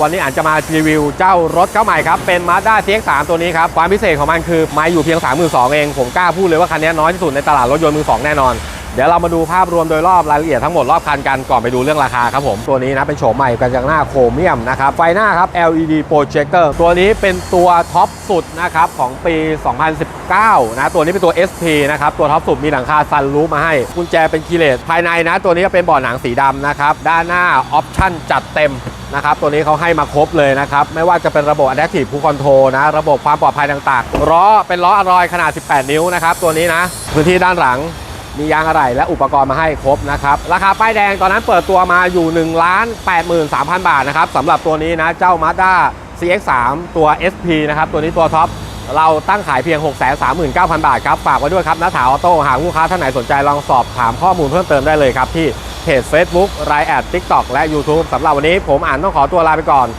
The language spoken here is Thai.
วันนี้อันจะมารีวิวเจ้ารถเจ้าใหม่ครับ เป็น Mazda CX-3 ตัวนี้ครับ ความพิเศษของมันคือ ไม่อยู่เพียง 32,000เอง ผมกล้าพูดเลยว่าคันนี้น้อยที่สุดในตลาดรถยนต์มือสองแน่นอน เดี๋ยวเรามาดูภาพรวมโดยรอบรายละเอียดทั้งหมดรอบคันกันก่อนไปดูเรื่องราคาครับผม ตัวนี้นะเป็นโฉมใหม่กระจังหน้าโครเมียมนะครับ ไฟหน้าครับ LED projector ตัวนี้เป็นตัวท็อปสุดนะครับของปี 2019 นะ ตัวนี้เป็นตัว SP นะครับ ตัวท็อปสุดมีหลังคาซันรูฟมาให้ กุญแจเป็นคีเลสภายในนะ ตัวนี้ก็เป็นเบาะหนังสีดำนะครับ ด้านหน้าออปชั่นจัดเต็มนะครับ ตัวนี้เขาให้มาครบเลยนะครับ ไม่ว่าจะเป็นระบบ Adaptive Cruise Control นะ ระบบความปลอดภัยต่างๆล้อเป็นล้ออลอยขนาด 18 นิ้วนะครับ ตัวนี้นะ พื้นที่ด้านหลัง มียางอะไหล่และอุปกรณ์มาให้ครบนะครับ ราคาป้ายแดงตอนนั้นเปิดตัวมาอยู่ 1 8 3 0 0 0 บาทนะครับสำหรับตัวนี้นะเจ้า Mazda CX-3 ตัว SP นะครับ ตัวนี้ตัวท็อปเราตั้งขายเพียง 639,000 บาทครับ ฝากไว้ด้วยครับนัทถาออโต้หากลูกค้าท่านไหนสนใจลองสอบถามข้อมูลเพิ่มเติมได้เลยครับ ที่เพจ Facebook ไลน์แอด TikTok และ YouTube สำหรับวันนี้ผมอ่านต้องขอตัวลาไปก่อน